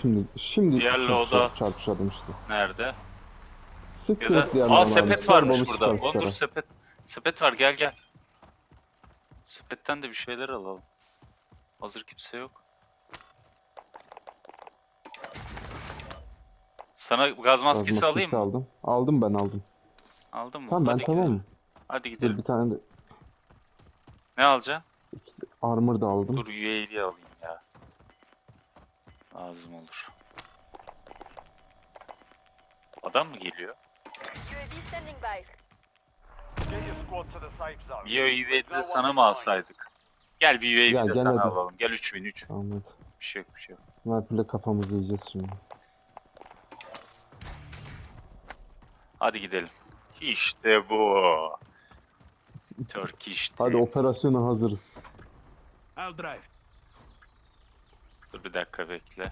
Şimdi şimdi Diğer loadout. çarpışalım işte. Nerede? Sık Ya da... Aa sepet varmış burada. Onur sepet. Sepet var gel gel. Sepetten de bir şeyler alalım. Hazır kimse yok. Sana gaz maskesi alayım mı? aldım. Aldım ben aldım. Aldın mı? Tamam ben Hadi tamam gidelim. Hadi Dur gidelim. bir tane de Ne alacaksın? armor da aldım. Dur UAV'yi alayım ya. Lazım olur. Adam mı geliyor? UAV standing by. Get your squad to the safe zone. Bir UAV'yi de sana mı alsaydık? Gel bir UAV de gel sana hadi. alalım. Gel 3000 3000. Tamam. Bir şey yok bir şey yok. Sniper'la kafamızı yiyeceğiz şimdi. Hadi gidelim. İşte bu. Turkish Hadi operasyona hazırız. I'll drive. Dur bir dakika bekle.